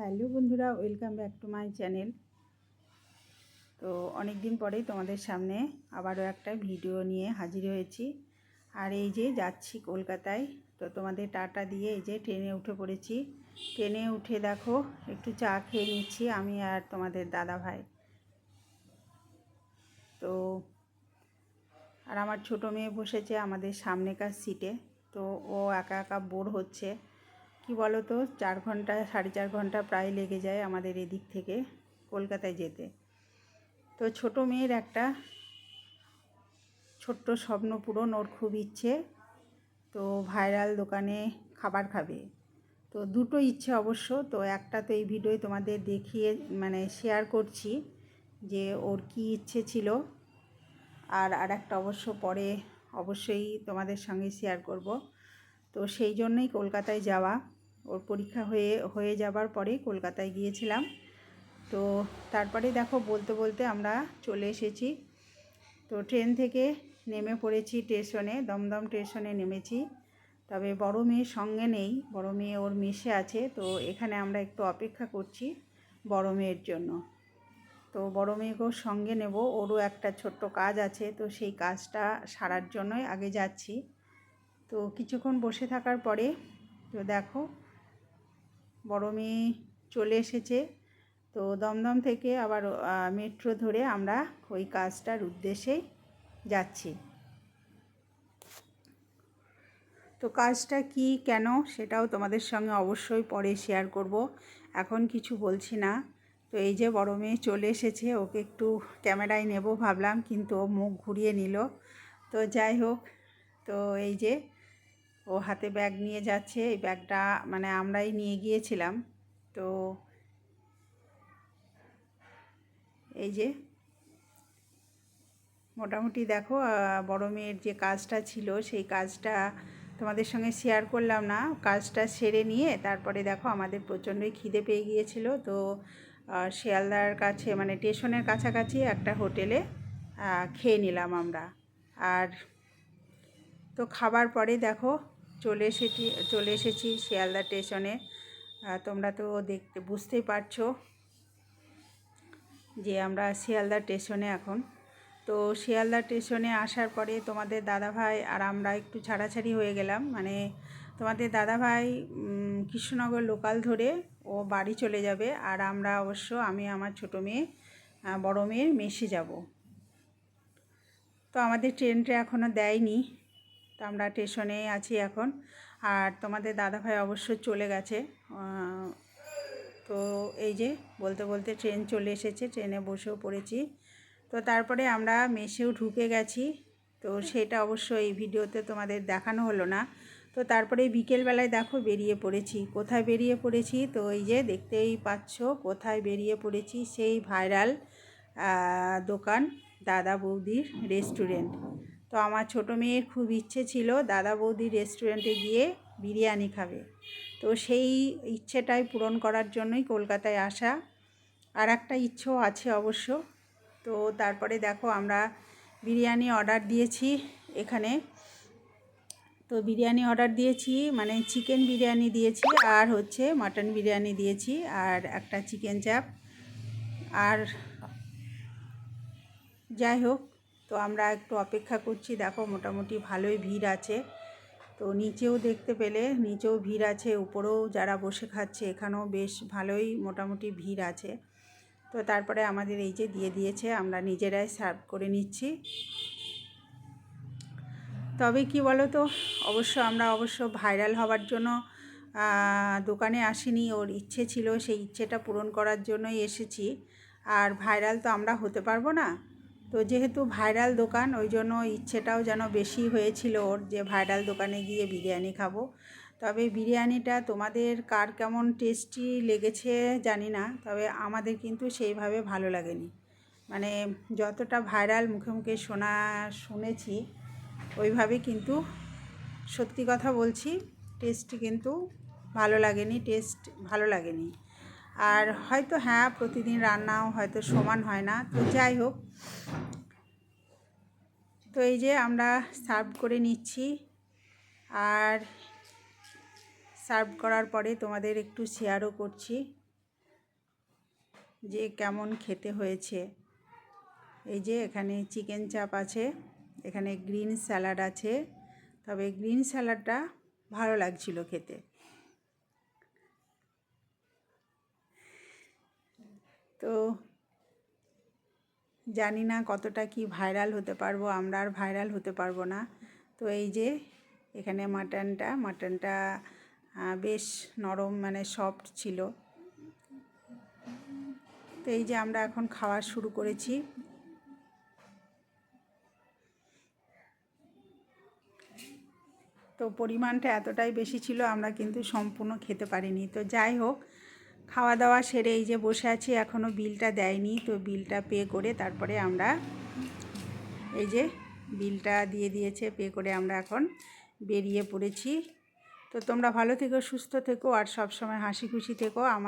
Hello বন্ধুরা, welcome back to my channel. তো অনেক দিন পরেই তোমাদের সামনে আবারও একটা ভিডিও নিয়ে হাজির হয়েছি। আর এই যে যাচ্ছি কলকাতায়, তো তোমাদের টাটা দিয়ে এই যে ট্রেনে উঠে পড়েছি। ট্রেনে উঠে দেখো, একটু চা খেয়ে নিচ্ছি আমি আর তোমাদের দাদা ভাই। তো আর আমার ছোটো মেয়ে বসেছে আমাদের সামনেকার সিটে, তো ও একা একা বোর হচ্ছে। কি বলো তো চার ঘণ্টা, সাড়ে চার ঘণ্টা প্রায় লেগে যায় আমাদের এদিক থেকে কলকাতায় যেতে। তো ছোট মেয়ের একটা ছোট্ট স্বপ্ন পূরণ, ওর খুব ইচ্ছে। তো ভাইরাল দোকানে খাবার খাবে। তো দুটো ইচ্ছে অবশ্য। তো একটা তো এই ভিডিও তোমাদের দেখিয়ে মানে শেয়ার করছি যে ওর কি ইচ্ছে ছিল। আর আর একটা অবশ্য পরে অবশ্যই তোমাদের সঙ্গে শেয়ার করব। তো সেই জন্যই কলকাতায় যাওয়া। ওর পরীক্ষা হয়ে হয়ে যাবার পরে কলকাতায় গিয়েছিলাম। তো তারপরে দেখো বলতে বলতে আমরা চলে এসেছি। তো ট্রেন থেকে নেমে পড়েছি স্টেশনে, দমদম স্টেশনে নেমেছি। তবে বড় মেয়ের সঙ্গে নেই, বড় মেয়ে ওর মেশে আছে। তো এখানে আমরা একটু অপেক্ষা করছি বড় মেয়ের জন্য। তো বড় মেয়েকেও সঙ্গে নেব, ওরও একটা ছোট্ট কাজ আছে, তো সেই কাজটা সারার জন্যই আগে যাচ্ছি। তো কিছুক্ষণ বসে থাকার পরে, তো দেখো বড় মেয়ে চলে এসেছে। তো দমদম থেকে আবার মেট্রো ধরে আমরা ওই কাজটার উদ্দেশ্যেই যাচ্ছি। তো কাজটা কি, কেন, সেটাও তোমাদের সঙ্গে অবশ্যই পরে শেয়ার করব। এখন কিছু বলছি না। তো এই যে বড় মেয়ে চলে এসেছে, ওকে একটু ক্যামেরায় নেব ভাবলাম, কিন্তু ও মুখ ঘুরিয়ে নিল। তো যাই হোক, তো এই যে ও হাতে ব্যাগ নিয়ে যাচ্ছে, এই ব্যাগটা মানে আমরাই নিয়ে গিয়েছিলাম। তো এই যে মোটামুটি দেখো বড় মেয়ের যে কাজটা ছিল, সেই কাজটা তোমাদের সঙ্গে শেয়ার করলাম না। কাজটা সেরে নিয়ে তারপরে দেখো আমাদের প্রচণ্ডই খিদে পেয়ে গিয়েছিল। তো শিয়ালদার কাছে মানে স্টেশনের কাছাকাছি একটা হোটেলে খেয়ে নিলাম আমরা। আর তো খাবার পরে দেখো চলে এসেছি চলে এসেছি শিয়ালদা স্টেশনে। তোমরা তো দেখতে, বুঝতেই পারছ যে আমরা শিয়ালদা স্টেশনে এখন। তো শিয়ালদা স্টেশনে আসার পরে তোমাদের দাদাভাই আর আমরা একটু ছাড়াছাড়ি হয়ে গেলাম। মানে তোমাদের দাদাভাই কৃষ্ণনগর লোকাল ধরে ও বাড়ি চলে যাবে আর আমরা অবশ্য, আমি, আমার ছোটো মেয়ে বড়ো মেয়ের মেশে যাব। তো আমাদের ট্রেনটা এখনও দেয়নি। তো আমরা স্টেশনে আছি এখন। আর তোমাদের দাদাভাই অবশ্য চলে গেছে। তো এই যে বলতে বলতে ট্রেন চলে এসেছে, ট্রেনে বসেও পড়েছি। তো তারপরে আমরা মেসেও ঢুকে গেছি। তো সেটা অবশ্য এই ভিডিওতে তোমাদের দেখানো হলো না। তো তারপরে বিকেলবেলায় দেখো বেরিয়ে পড়েছি। কোথায় বেরিয়ে পড়েছি? তো এই যে দেখতেই পাচ্ছ কোথায় বেরিয়ে পড়েছি? সেই ভাইরাল দোকান দাদা বৌদির রেস্টুরেন্ট। তো আমার ছোটো মেয়ের খুব ইচ্ছে ছিল দাদা বৌদির রেস্টুরেন্টে গিয়ে বিরিয়ানি খাবে। তো সেই ইচ্ছেটাই পূরণ করার জন্যই কলকাতায় আসা। আর একটা ইচ্ছেও আছে অবশ্য। তো তারপরে দেখো আমরা বিরিয়ানি অর্ডার দিয়েছি এখানে। তো বিরিয়ানি অর্ডার দিয়েছি মানে চিকেন বিরিয়ানি দিয়েছি আর হচ্ছে মাটন বিরিয়ানি দিয়েছি আর একটা চিকেন চাপ। আর যাই হোক তো আমরা একটু অপেক্ষা করছি। দেখো মোটামুটি ভালোই ভিড় আছে। তো নিচেও দেখতে পেলে, নিচেও ভিড় আছে, উপরেও যারা বসে খাচ্ছে, এখানেও বেশ ভালোই মোটামুটি ভিড় আছে। তো তারপরে আমাদের এই যে দিয়ে দিয়েছে, আমরা নিজেরাই সার্ভ করে নিচ্ছি। তবে কি বলো তো অবশ্য আমরা অবশ্য ভাইরাল হওয়ার জন্য দোকানে আসিনি। ওর ইচ্ছে ছিল, সেই ইচ্ছেটা পূরণ করার জন্যই এসেছি। আর ভাইরাল তো আমরা হতে পারব না। তো যেহেতু ভাইরাল দোকান, ওই জন্য ইচ্ছেটাও যেন বেশি হয়েছিল ওর যে ভাইরাল দোকানে গিয়ে বিরিয়ানি খাব। তবে বিরিয়ানিটা তোমাদের কার কেমন টেস্টি লেগেছে জানি না, তবে আমাদের কিন্তু সেইভাবে ভালো লাগেনি। মানে যতটা ভাইরাল মুখে মুখে শোনা, শুনেছি, ওইভাবে কিন্তু সত্যি কথা বলছি, টেস্ট কিন্তু ভালো লাগেনি, টেস্ট ভালো লাগেনি। আর হয়তো হ্যাঁ প্রতিদিন রান্নাও হয়তো সমান হয় না। তো যাই হোক, তো এই যে আমরা সার্ভ করে নিচ্ছি। আর সার্ভ করার পরে তোমাদের একটু শেয়ারও করছি যে কেমন খেতে হয়েছে। এই যে এখানে চিকেন চাপ আছে, এখানে গ্রিন স্যালাড আছে, তবে গ্রিন স্যালাডটা ভালো লাগছিল খেতে। তো জানি না কতটা কি ভাইরাল হতে পারব, আমরা আর ভাইরাল হতে পারব না। তো এই যে এখানে মাটনটা মাটনটা বেশ নরম মানে সফট ছিল। তো এই যে আমরা এখন খাওয়া শুরু করেছি। তো পরিমাণটা এতটাই বেশি ছিল, আমরা কিন্তু সম্পূর্ণ খেতে পারিনি। তো যাই হোক খাওয়া দাওয়া সেরে এই যে বসে আছি এখনও বিলটা দেয়নি, তো বিলটা পে করে তারপরে আমরা এই যে বিলটা দিয়ে দিয়েছে, পে করে আমরা এখন বেরিয়ে পড়েছি। তো তোমরা ভালো থেকো, সুস্থ থেকো, আর সব সময় হাসি খুশি থেকো। আমার